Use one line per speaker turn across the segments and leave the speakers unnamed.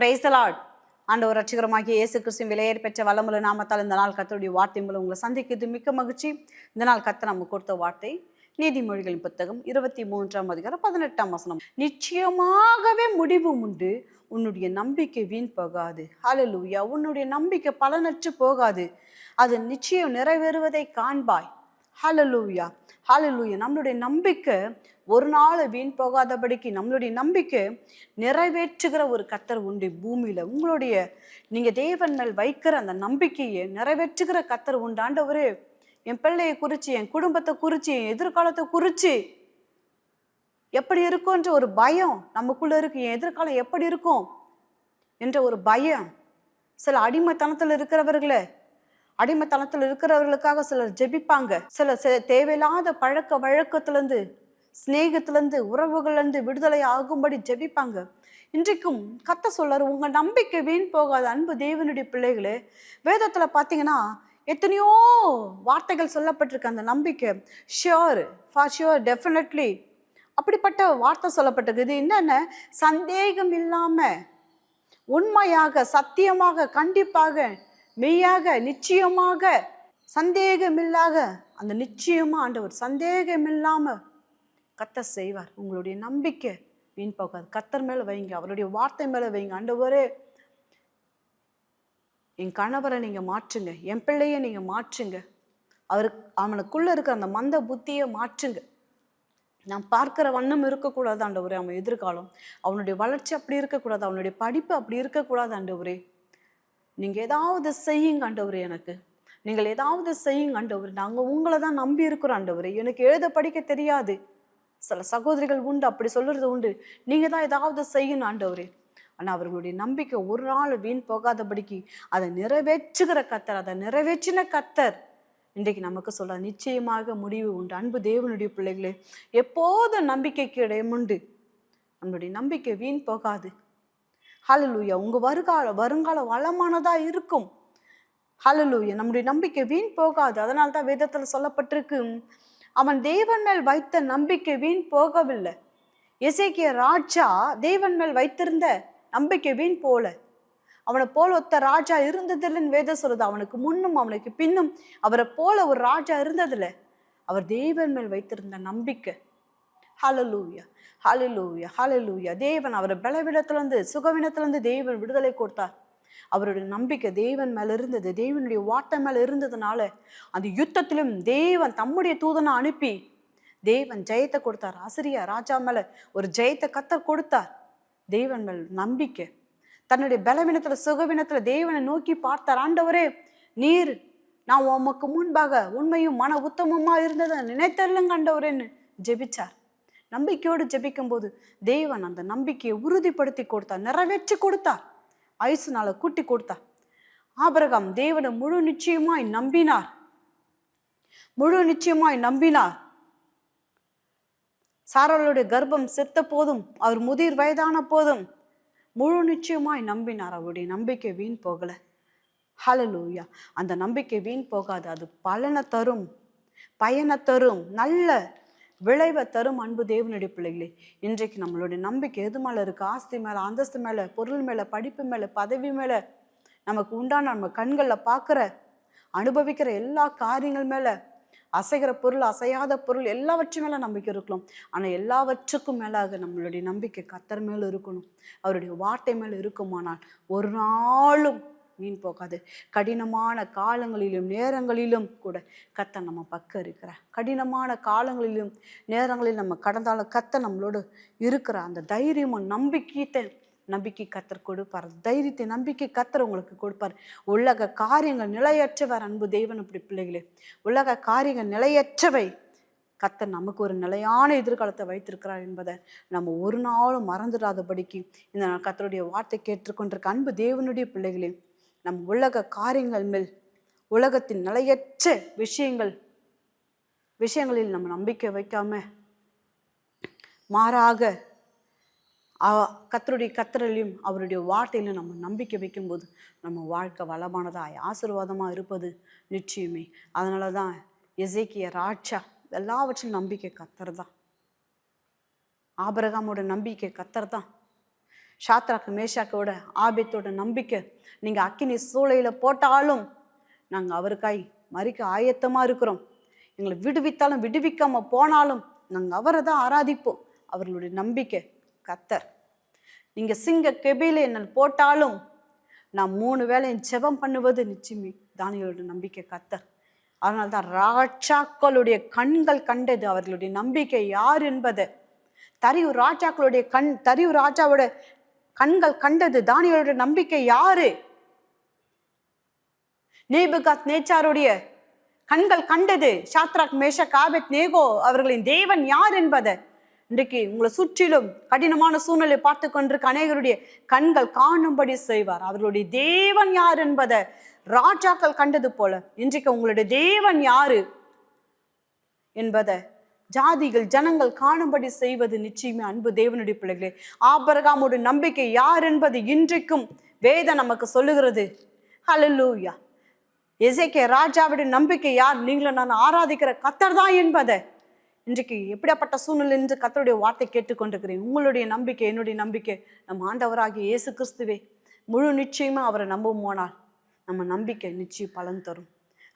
Price தலாட் ஆண்டவர் ரட்சிகரமாகிய இயேசு கிறிஸ்துவின் விலையேற் பெற்ற வல்லமுள்ள நாமத்தால் இந்த நாள் கத்தருடைய வார்த்தை மூலம் உங்களை சந்திக்கிறது மிக்க மகிழ்ச்சி. இந்த நாள் கத்த நம்ம கொடுத்த வார்த்தை நீதிமொழிகளின் புத்தகம் இருபத்தி மூன்றாம் அதிகாரம் பதினெட்டாம் வசனம். நிச்சயமாகவே முடிவு உண்டு. உன்னுடைய நம்பிக்கை வீண் போகாது. ஹalleluya உன்னுடைய நம்பிக்கை பலனற்று போகாது. அது நிச்சயம் நிறைவேறுவதை காண்பாய். ஹலலூயா ஹலலூயா நம்மளுடைய நம்பிக்கை ஒரு நாள் வீண் போகாதபடிக்கு நம்மளுடைய நம்பிக்கை நிறைவேற்றுகிற ஒரு கத்தர் உண்டு பூமியில். உங்களுடைய நீங்கள் தேவன் மேல் வைக்கிற அந்த நம்பிக்கையை நிறைவேற்றுகிற கத்தர் உண்டு. என் பிள்ளையை குறித்து என் குடும்பத்தை குறித்து என் எதிர்காலத்தை குறித்து எப்படி இருக்கும்ன்ற ஒரு பயம் நமக்குள்ளே இருக்கு. என் எதிர்காலம் எப்படி இருக்கும் என்ற ஒரு பயம். சில அடிமைத்தனத்தில் இருக்கிறவர்களே அடிமைத்தனத்தில் இருக்கிறவர்களுக்காக சிலர் ஜெபிப்பாங்க. சில சில தேவையில்லாத பழக்க வழக்கத்திலேருந்து சிநேகத்திலேருந்து உறவுகள்லேருந்து விடுதலை ஆகும்படி ஜெபிப்பாங்க. இன்றைக்கும் கத்த சொல்லாரு உங்கள் நம்பிக்கை வீண் போகாத அன்பு தேவனுடைய பிள்ளைகளே. வேதத்தில் பார்த்தீங்கன்னா எத்தனையோ வார்த்தைகள் சொல்லப்பட்டிருக்கு அந்த நம்பிக்கை. ஷியோர் ஃபார் ஷியோர் டெஃபினெட்லி அப்படிப்பட்ட வார்த்தை சொல்லப்பட்டிருக்கு. இது என்னென்ன? சந்தேகம் இல்லாமல் உண்மையாக சத்தியமாக கண்டிப்பாக மெய்யாக நிச்சயமாக சந்தேகமில்லாத அந்த நிச்சயமாக ஆண்டவர் இல்லாமல் கத்த செய்வார். உங்களுடைய நம்பிக்கை வீண் போகாது. கத்தர் மேலே வைங்க. அவருடைய வார்த்தை மேலே வைங்க. ஆண்டவரே என் கணவரை நீங்கள் மாற்றுங்க. என் பிள்ளையை நீங்கள் மாற்றுங்க. அவருக்கு அவனுக்குள்ளே இருக்கிற அந்த மந்த புத்தியை மாற்றுங்க. நான் பார்க்கிற வண்ணம் இருக்கக்கூடாது ஆண்டவரே அவன் எதிர்காலம். அவனுடைய வளர்ச்சி அப்படி இருக்கக்கூடாது. அவனுடைய படிப்பு அப்படி இருக்கக்கூடாது ஆண்டவரே. நீங்கள் ஏதாவது செய்யுங்க ஆண்டவரே எனக்கு. நீங்கள் ஏதாவது செய்யுங்க ஆண்டவரே. நாங்கள் உங்களை தான் நம்பி இருக்கிறோம் அண்டவரே எனக்கு எழுத படிக்க தெரியாது. சில சகோதரிகள் உண்டு அப்படி சொல்லுறது உண்டு. நீங்க தான் ஏதாவது செய்யணும் ஆண்டவரே. ஆனா அவர்களுடைய நம்பிக்கை ஒரு நாள் வீண் போகாதபடிக்கு அதை நிறைவேற்றுகிற கத்தர் அதை நிறைவேற்றின கத்தர். இன்றைக்கு நமக்கு சொல்ல நிச்சயமாக முடிவு உண்டு. அன்பு தேவனுடைய பிள்ளைகளே எப்போதும் நம்பிக்கைக்கு இடம் உண்டு. நம்மளுடைய நம்பிக்கை வீண் போகாது. ஹலலூயா உங்க வருகால வருங்கால வளமானதா இருக்கும். ஹலலூயா நம்முடைய நம்பிக்கை வீண் போகாது. அதனால தான் வேதத்துல சொல்லப்பட்டிருக்கு. அவன் தேவன் மேல் வைத்த நம்பிக்கை வீண் போகவில்லை. இசைக்கிய ராஜா தேவன் மேல் வைத்திருந்த நம்பிக்கை வீண் போல. அவனை போல ஒத்த ராஜா இருந்ததில்லைன்னு வேதம் சொல்லுது. அவனுக்கு முன்னும் அவனுக்கு பின்னும் அவரை போல ஒரு ராஜா இருந்ததில்ல. அவர் தேவன் மேல் வைத்திருந்த நம்பிக்கை. ஹலலூயா ஹலலூயா ஹலலூயா தேவன் அவரை பலவீனத்திலிருந்து சுகவீனத்திலிருந்து தேவன் விடுதலை கொடுத்தார். அவருடைய நம்பிக்கை தேவன் மேல இருந்தது. தேவனுடைய வாட்டை மேல இருந்ததுனால அந்த யுத்தத்திலும் தேவன் தம்முடைய தூதனை அனுப்பி தேவன் ஜெயத்தை கொடுத்தார். ஆசிரியா ராஜா மேல ஒரு ஜெயத்தை கத்த கொடுத்தார். தேவன் மேல் நம்பிக்கை. தன்னுடைய பலவீனத்துல சுகவீனத்துல தேவனை நோக்கி பார்த்தார். ஆண்டவரே நீர் நான் உமக்கு முன்பாக உண்மையும் மன உத்தமமா இருந்ததை நினைத்தருளுங்க ஆண்டவரேன்னு ஜெபிச்சார். நம்பிக்கையோடு ஜெபிக்கும் போது தேவன் அந்த நம்பிக்கையை உறுதிப்படுத்தி கொடுத்தார். நிறைவேற்றி கொடுத்தார். ஆயுசுனால கூட்டி கொடுத்தார் ஆபிரகாம் தேவனை முழு நிச்சயமாய் நம்பினார். முழு நிச்சயமாய் நம்பினார். சாரலுடைய கர்ப்பம் செத்த போதும் அவர் முதிர் வயதான போதும் முழு நிச்சயமாய் நம்பினார். அவருடைய நம்பிக்கை வீண் போகல. ஹலலூயா அந்த நம்பிக்கை வீண் போகாது. அது பலனை தரும் பயனை தரும். நல்ல விளைவை தரும் அன்பு தேவனுடைய பிள்ளைகளே இன்றைக்கு நம்மளுடைய நம்பிக்கை எது மேலே இருக்குது ஆஸ்தி மேலே அந்தஸ்து மேலே பொருள் மேலே படிப்பு மேலே பதவி மேலே நமக்கு உண்டான நம்ம கண்களில் பார்க்குற அனுபவிக்கிற எல்லா காரியங்கள் மேலே அசைகிற பொருள் அசையாத பொருள் எல்லாவற்றையும் மேலே நம்பிக்கை இருக்கலாம் ஆனால் எல்லாவற்றுக்கும் மேலாக நம்மளுடைய நம்பிக்கை கத்தர் மேலே இருக்கணும். அவருடைய வார்த்தை மேலே இருக்குமானால் ஒரு நாளும் வீண் போகாது. கடினமான காலங்களிலும் நேரங்களிலும் கூட கத்த நம்ம பக்கம் இருக்கிற கடினமான காலங்களிலும் நேரங்களில் நம்ம கடந்தாலும் கத்த நம்மளோடு இருக்கிற அந்த தைரியமும் நம்பிக்கையத்தை நம்பிக்கை கத்தர் கொடுப்பார். தைரியத்தை நம்பிக்கை கத்தர் உங்களுக்கு கொடுப்பார். உலக காரியங்கள் நிலையற்றவர் அன்பு தெய்வன் அப்படி பிள்ளைகளே. உலக காரியங்கள் நிலையற்றவை. கத்தர் நமக்கு ஒரு நிலையான எதிர்காலத்தை வைத்திருக்கிறார் என்பதை நம்ம ஒரு நாளும் மறந்துடாதபடிக்கு இந்த கத்தருடைய வார்த்தை கேட்டுக்கொண்டிருக்க அன்பு தேவனுடைய பிள்ளைகளே நம் உலக காரியங்கள் மேல் உலகத்தின் நிலையற்ற விஷயங்கள் விஷயங்களில் நம்ம நம்பிக்கை வைக்காம மாறாக கத்தருடைய கர்த்தருடைய கத்தரிலையும் அவருடைய வார்த்தையிலும் நம்ம நம்பிக்கை வைக்கும்போது நம்ம வாழ்க்கை வளமானதாக ஆசீர்வாதமாக இருப்பது நிச்சயமே. அதனால தான் எசேக்கிய ராட்சா எல்லாவற்றிலும் நம்பிக்கை கத்தர் தான் ஆபரகாமோட நம்பிக்கை கத்தர் தான் ஷாத்ராக்கு மேஷாக்கோட ஆபத்தோட நம்பிக்கை. நீங்கள் அக்கினி சூளையில் போட்டாலும் நாங்கள் அவருக்காய் மறிக்க ஆயத்தமாக இருக்கிறோம். எங்களை விடுவித்தாலும் விடுவிக்காமல் போனாலும் நாங்கள் அவரை தான் ஆராதிப்போம். அவர்களுடைய நம்பிக்கை கத்தர். நீங்கள் சிங்க கெபியில் என்ன போட்டாலும் நான் மூணு வேளையும் ஜெபம் பண்ணுவது நிச்சயமே தானியலோட நம்பிக்கை கத்தர். அதனால தான் ராஜாக்களுடைய கண்கள் கண்டது அவர்களுடைய நம்பிக்கை யார் என்பதை. தரியூர் ராஜாக்களுடைய கண் தரியூர் ராஜாவோட கண்கள் கண்டது. தானியலோட நம்பிக்கை யாரு? நேபுகாத் நேச்சாருடைய கண்கள் கண்டது. ஷாத்ராக் மேஷக் ஆபெத் நேகோ அவர்களின் தேவன் யார் என்பதை இன்றைக்கு உங்களை சுற்றிலும் கடினமான சூழ்நிலை பார்த்து கொண்டிருக்க அநேகருடைய கண்கள் காணும்படி செய்வார். அவர்களுடைய தேவன் யார் என்பதை ராஜாக்கள் கண்டது போல இன்றைக்கு உங்களுடைய தேவன் யாரு என்பதை ஜாதிகள் ஜனங்கள் காணும்படி செய்வது நிச்சயமே அன்பு தேவனுடைய பிள்ளைகளே. ஆபரகாமோட நம்பிக்கை யார் என்பது இன்றைக்கும் வேதம் நமக்கு சொல்லுகிறது. ஹலலூயா எசைக்கே ராஜாவுடைய நம்பிக்கை யார்? நீங்களும் நான் ஆராதிக்கிற கத்தர் தான் என்பதை. இன்றைக்கு எப்படியாப்பட்ட சூழ்நிலை என்று கத்தருடைய வார்த்தை கேட்டுக்கொண்டிருக்கிறேன். உங்களுடைய நம்பிக்கை என்னுடைய நம்பிக்கை நம் ஆண்டவராகிய இயேசு கிறிஸ்துவே. முழு நிச்சயமாக அவரை நம்பும் போனால் நம்ம நம்பிக்கை நிச்சயம் பலன் தரும்.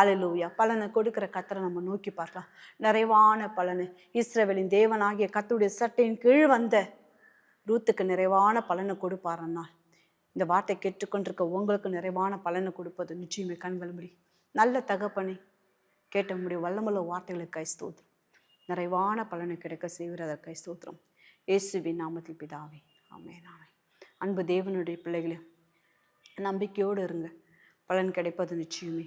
அலலூயா பலனை கொடுக்குற கத்தரை நம்ம நோக்கி பார்க்கலாம். நிறைவான பலனை. இஸ்ரவேலின் தேவனாகிய கத்தருடைய சட்டையின் கீழ் வந்த ரூத்துக்கு நிறைவான பலனை கொடுப்பாருன்னா இந்த வார்த்தை கேட்டுக்கொண்டிருக்க உங்களுக்கு நிறைவான பலனை கொடுப்பது நிச்சயமே கண்களும்படி நல்ல தகப்பனை கேட்ட முடியும் வல்லமுள்ள வார்த்தைகளுக்கு கைஸ்தோத்திரம் நிறைவான பலனை கிடைக்க செய்வதற்கை ஸ்தோத்திரம். இயேசுவின் நாமத்தில் பிதாவே ஆமே நாமே அன்பு தேவனுடைய பிள்ளைகளே நம்பிக்கையோடு இருங்க. பலன் கிடைப்பது நிச்சயமே.